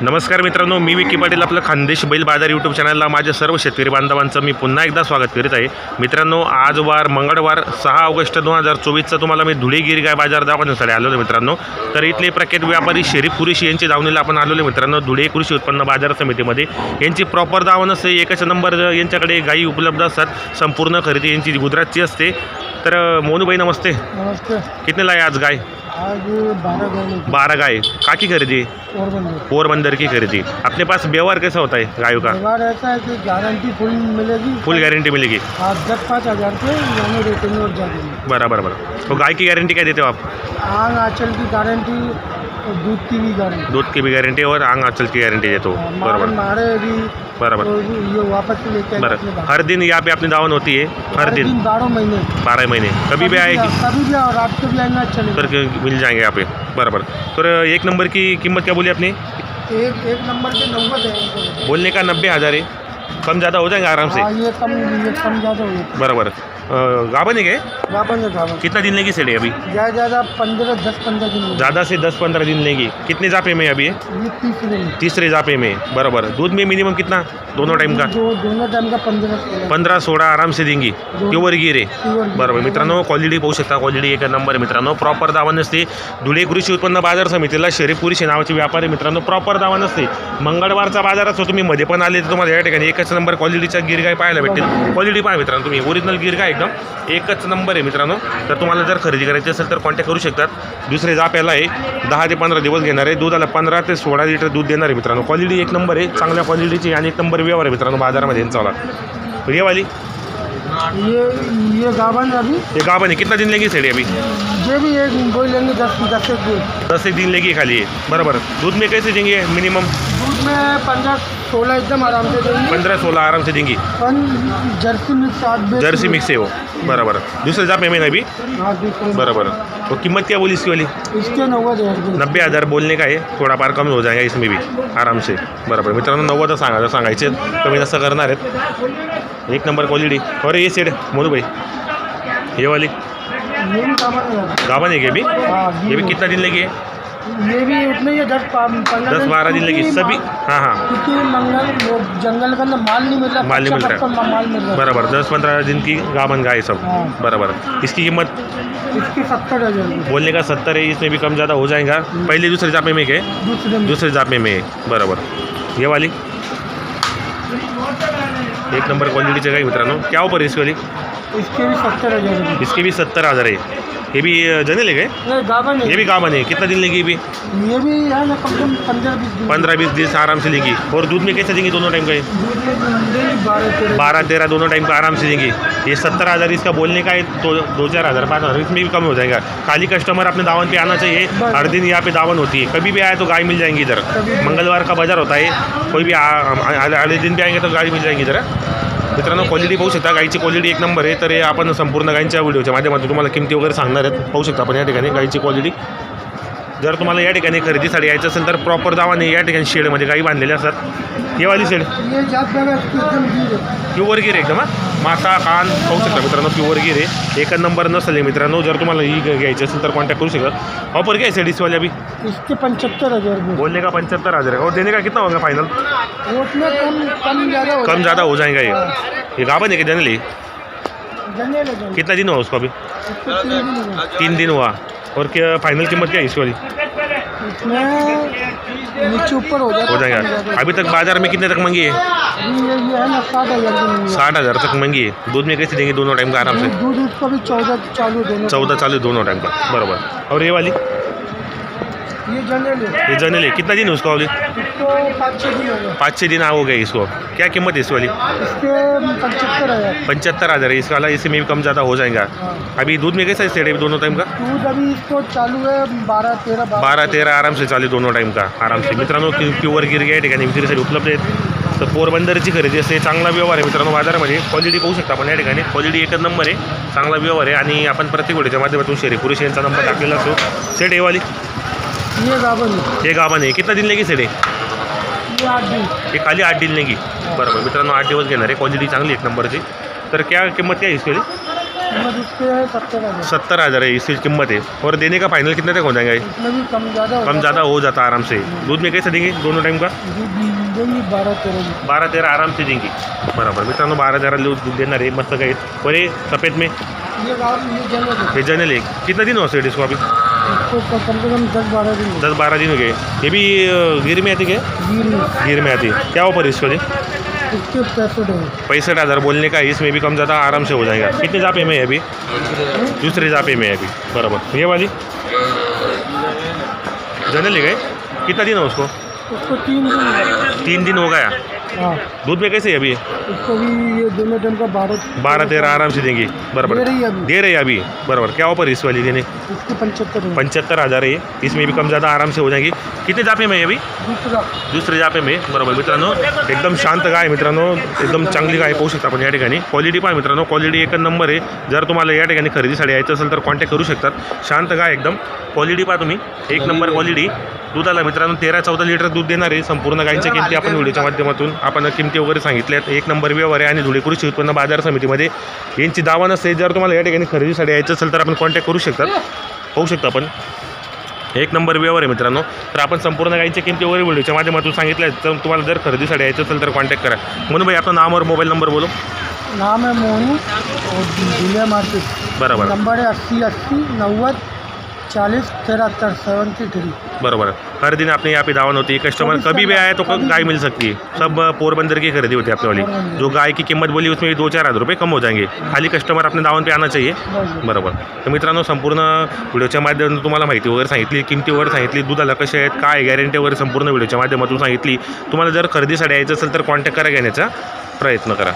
नमस्कार मित्रांनो मी विकी पाटील आपलं खानदेश बैल बाजार यूट्यूब चॅनलला माझ्या सर्व शेतकरी बांधवांचं मी पुन्हा एकदा स्वागत करीत आहे. मित्रांनो आज वार मंगळवार सहा ऑगस्ट दोन हजार चोवीसचा तुम्हाला मी धुळे गिरगाय बाजार दाखवण्यासाठी आलो आहे मित्रांनो. तर इथले प्रख्यात व्यापारी शरीफ कुरेशी यांची दावणीला आपण आलेलो आहे मित्रांनो धुळे कृषी उत्पन्न बाजार समितीमध्ये. यांची प्रॉपर दावण असते एकच नंबर यांच्याकडे गायी उपलब्ध असतात संपूर्ण खरेदी यांची गुजरातची असते. तर मोनूबाई नमस्ते. नमस्ते. कितने लाए आज गाय? आज बारह गाय का की खरीदी? पोरबंदर. की खरीदी. अपने पास व्यवहार कैसा होता है गायों का? व्यवहार ऐसा है कि गारंटी फुल मिलेगी. फुल गारंटी मिलेगी. आप दस पाँच हज़ार के यानी रेटिंग और जा बराबर बराबर. तो गाय की गारंटी क्या देते हो आप? आग आचल की गारंटी दूध की भी गारंटी। दूध की भी गारंटी और आंग आंचल की गारंटी देते हो बराबर। बराबर। तो ये वापस बाहर। हर दिन यहाँ पे अपनी दावन होती है हर दिन। बारह महीने। बारह महीने। कभी भी आएगी। कभी भी और रात को भी आएँगे चलेगा तर मिल जाएँगे यहाँ पे। बराबर। तर एक नंबर की कीमत क्या बोली आपने? एक एक नंबर के नंबर है बोलने का नब्बे हज़ार है। कम ज़्यादा हो जाएँगे आराम से। हाँ ये कम ये कम ज़्यादा हुई बराबर। गाबन है क्या? है कितना दिन लेगी सेड़ी अभी? ज़्यादा ज़्यादा पंद्रह दस पंद्रह दिन में ज़्यादा से दस पंद्रह दिन लेगी. कितने जापे में अभी है ये तीसरे में. तीसरे जापे में. बराबर. दूध में मिनिमम कितना? दोनों टाइम का. दोनों टाइम का पंद्रह सोलह पंधरा सोळा आराम से देंगी. प्युअर गिर आहे बरोबर. मित्रांनो क्वालिटी पाहू शकता. क्वालिटी एक नंबर आहे मित्रांनो. प्रॉपर दावा नसते. धुळे कृषी उत्पन्न बाजार समितीला शरीफ पुरुषी नावाचे व्यापारी मित्रांनो. प्रॉपर दावा नसते. मंगळवारचा बाजार असतो तुम्ही मध्ये पण आले तर तुम्हाला या ठिकाणी एकच नंबर क्वालिटीचा गिरगाय पाहायला भेटेल. क्वालिटी पहा मित्रांनो तुम्ही. ओरिजिनल गिरगाय एकदम एकच नंबर आहे मित्रांनो. तर तुम्हाला जर खरेदी करायची असेल तर कॉन्टॅक्ट करू शकतात. दुसरे जाप्याला आहे. दहा ते पंधरा दिवस घेणार आहे. दुधाला पंधरा ते सोळा लिटर दूध देणार आहे मित्रांनो. क्वालिटी एक नंबर आहे. चांगल्या क्वालिटीची आणि एक नंबर व्यवहार आहे मित्रांनो बाजारामध्ये यांचा येवाली ये ये गावन अभी। ये गाभन है। कितना दिन लेगी सेड़ी अभी? ये भी एक बोल लेंगे दस दस एक दूध दस एक दिन लेगी खाली। बराबर। दूध में कैसे देंगे मिनिमम दूध में पंद्रह सोलह एकदम आराम से देंगे। पंद्रह सोलह आराम से देंगी। जर्सी मिक्स जर्सी मिक्स है वो। बराबर। दूसरे जाप में अभी? हाँ बराबर। तो कीमत क्या बोली इसकी वाली? इसके नब्बे हज़ार बोलने का है। थोड़ा थोडाफार कमी हो जाएगा इसमें भी। आराम से। बराबर। मित्रांनो नव्वद सांगा सांगायचे कमी जास्त करणार आहेत. एक नंबर क्वालिटी। और ये सेड मोनू भाई ये वाली। ये भी है है अभी? हाँ ये भी कितना दिन लगी है? ये भी उतने ही दस दस बारह दिन लगी। सभी हाँ हाँ। क्योंकि मंगल वो जंगल के अंदर माल नहीं मिल रहा माल नहीं मिल रहा। है बराबर दस पंद्रह दिन की गावन गाय सब। हाँ। बराबर। इसकी कीमत? इसकी सत्तर बोलने का सत्तर है इसमें भी कम ज़्यादा हो जाएगा। पहले दूसरे जापे में क्या दूसरे जापे में बराबर। ये वाली? एक नंबर क्वालिटीचे काय मित्रांनो? क्या है इसकी वाली इसके भी सत्तर हजार रुपये. इसके भी सत्तर हज़ार है ये भी क्या नहीं गावन ये भी गावन है। कितना दिन लेगी ये भी ये भी है ना कम से कम पंद्रह बीस दिन। पंद्रह बीस दिन आराम से लेगी। और दूध में कैसे देंगी दोनों टाइम का ये? बारह तेरह। दोनों टाइम का आराम से देंगी। ये सत्तर हज़ार इसका बोलने का है तो दो चार हज़ार पाँच हज़ार इसमें भी कम हो जाएगा। खाली कस्टमर अपने दावन पे आना चाहिए। हर दिन यहाँ पे दावन होती है। कभी भी आए तो गाय मिल जाएँगी इधर। मंगलवार का बाज़ार होता है। कोई भी आधे दिन पे आएँगे तो गाडी मिल जाएँगी इधर। मित्रांनो क्वालिटी पाहू शकता. गाईची क्वालिटी एक नंबर आहे. तर हे आपण संपूर्ण गाईंच्या व्हिडिओच्या माध्यमातून तुम्हाला किमती वगैरे सांगणार आहेत. पाहू शकता आपण या ठिकाणी गाईची क्वालिटी जर तुम्हाला या ठिकाणी खरेदीसाठी यायचं असेल तर प्रॉपर दावाने या ठिकाणी शेडमध्ये गाई बांधलेल्या असतात. हे वाली शेड प्युअर गिर एकदम माता कान पाहू शकता मित्रांनो प्युअर गिर. आहे एक नंबर नसेल मित्रांनो जर तुम्हाला ही घ्यायची असेल तर कॉन्टॅक्ट करू शकता. ऑफर क्या है सेडीस वाले अभी. इसके पंचहत्तर हजार बोलने का पंचहत्तर हज़ार है और देने का कितना होगा फाइनल उसमें कम ज़्यादा हो हो जाएगा। ये। ये गाभन है कि जने कितना दिन हुआ उसको अभी। तीन दिन हुआ। और क्या फाइनल कीमत क्या है इसकी वाली? इसमें नीचे ऊपर हो जाएगा हो जाएगा। अभी तक बाज़ार में कितने तक मंगी है? साठ हज़ार तक महँगी है। दूध में कैसे देंगे? दोनों टाइम का आराम से। दूध भी चौदह चालू चौदह चालू दोनों टाइम का। बराबर। और ये वाली? ये जनरल है। ये जनरल है। कितना दिन है उसका इसको पाँच छः दिन हो गए। इसको। क्या कीमत है इस वाली? पचहत्तर हजार। पचहत्तर हज़ार है। इसका वाला इसी में भी कम ज़्यादा हो जाएगा। अभी दूध में कैसा है सेड है दोनों टाइम का? दूध अभी इसको चालू है बारह तेरह बारा तेरा आराम से चालू दोनों टाइम का आराम से। मित्रांनो कि- प्युअर गिर या ठिकाणी विक्रीसाठी उपलब्ध आहेत. तर पोरबंदरची खरेदी असते. चांगला व्यवहार आहे मित्रांनो बाजारामध्ये. क्वालिटी पाहू शकता आपण या ठिकाणी. क्वालिटी एकच नंबर आहे. चांगला व्यवहार आहे. आणि आपण प्रत्येक व्हिडिओच्या माध्यमातून शेरी पुरुष यांचा नंबर टाकलेला असतो. सेट हे वाली. ये गावन है। हे गाभा नाही कितना दिन लेगी सेट ये आठ दिन। हे खाली आठ दिन लेगी। बरोबर मित्रांनो आठ दिवस घेणार आहे. क्वालिटी चांगली एक नंबर नंबरची. तर क्या किंमत काय आहे इसकी? कीमत है सत्तर हज़ार. सत्तर हज़ार है इसकी कीमत है और देने का फाइनल कितने तक हो जाएगा? ये? इसमें भी कम ज़्यादा हो कम जाता ज़्यादा हो। जाता आराम से। दूध में कैसे देंगे? दोनों टाइम का? है। देंगी बारह तेरह लीटर। बारा आराम से देंगे। बराबर मित्रांनो बारह तेरा दूध दूध देणार आहे. मस्त काही और ये सफ़ेद में? ये गाँव ये जंगल है। हे जनरल है कितना दिन हो सकते इसको अभी? इसको कम से कम दस बारह दिन हो दस बारह दिन हो गए। ये भी गिर में आती क्या? गिर में। गिर में आती। क्या ऊपर इसको जी? इसके पैंसठ है। पैंसठ हज़ार बोलने का इसमें भी कम ज़्यादा आराम से हो जाएगा। कितने जापे में है अभी? दूसरे जापे में है अभी। बराबर। ये वाली? जनरल है गए? कितना दिन है उसको? उसको तीन दिन तीन दिन हो गया। हाँ। दूध में कैसे है अभी? उसको भी ये दोनों टाइम का बारह बारह तेरह आराम से देंगे। बराबर। दे रही है अभी। दे रहे हैं अभी। बराबर। क्या ऑफ़र इस वाली देने? इसकी पंचहत्तर पंचहत्तर हज़ार है। इसमें भी कम ज़्यादा आराम से हो जाएँगे। कितने जापे में अभी? दूसरा। दुसरे जापे में। बरोबर। मित्रांनो एकदम शांत गाय आहे मित्रांनो। एकदम चांगली गाय पाहू शकता आपण या ठिकाणी। क्वालिटी पहा मित्रांनो क्वालिटी एक नंबर आहे. जर तुम्हाला या ठिकाणी खरेदीसाठी यायचं असेल तर कॉन्टॅक्ट करू शकतात. शांत गाय एकदम. क्वालिटी पहा तुम्ही. एक नंबर क्वालिटी दुधाला मित्रांनो तेरा चौदा लिटर दूध देणार आहे संपूर्ण गायींच्या किमती आपण व्हिडिओच्या माध्यमातून आपण किमती वगैरे सांगितल्यात. एक नंबर व्यवहार आहे आणि धुळे कृषी उत्पन्न बाजार समितीमध्ये यांची दावा नसते. जर तुम्हाला या ठिकाणी खरेदीसाठी यायचं असेल तर आपण कॉन्टॅक्ट करू शकतात. पाहू शकता आपण एक नंबर व्यवहार आहे मित्रांनो. तर आपण संपूर्ण गाईच्या किमती वगैरे व्हिडिओच्या माध्यमातून सांगितलं तर तुम्हाला जर खरेदीसाठी यायचं असेल तर कॉन्टॅक्ट करा. म्हणून भाई आपलं नाम और मोबाईल नंबर बोलो. नाम है मोनू मार्केट. बरोबर. नंबर है अस्सी अस्सी नव्वद चालीस तिहत्तर सेवेंटी थ्री बरोबर. हर दिन अपने यहाँ पे दावन होती. है कस्टमर कभी भी आए तो गाय मिल सकती है सब पोरबंदर की खरीदी होती है आपने वाली। जो गाय की कीमत बोली उसमें दो चार हज़ार रुपये कम हो जाएंगे. खाली कस्टमर अपने दावण पे आना चाहिए. बरोबर. तर मित्रांनो संपूर्ण व्हिडिओच्या माध्यमातून तुम्हाला माहिती वगैरे सांगितली किमती वगैरे सांगितली दुधाला कसे आहेत काय गॅरंटी वगैरे संपूर्ण व्हिडिओच्या माध्यमातून सांगितली. तुम्हाला जर खरेदीसाठी यायचं असेल तर कॉन्टॅक्ट करा घेण्याचा प्रयत्न करा.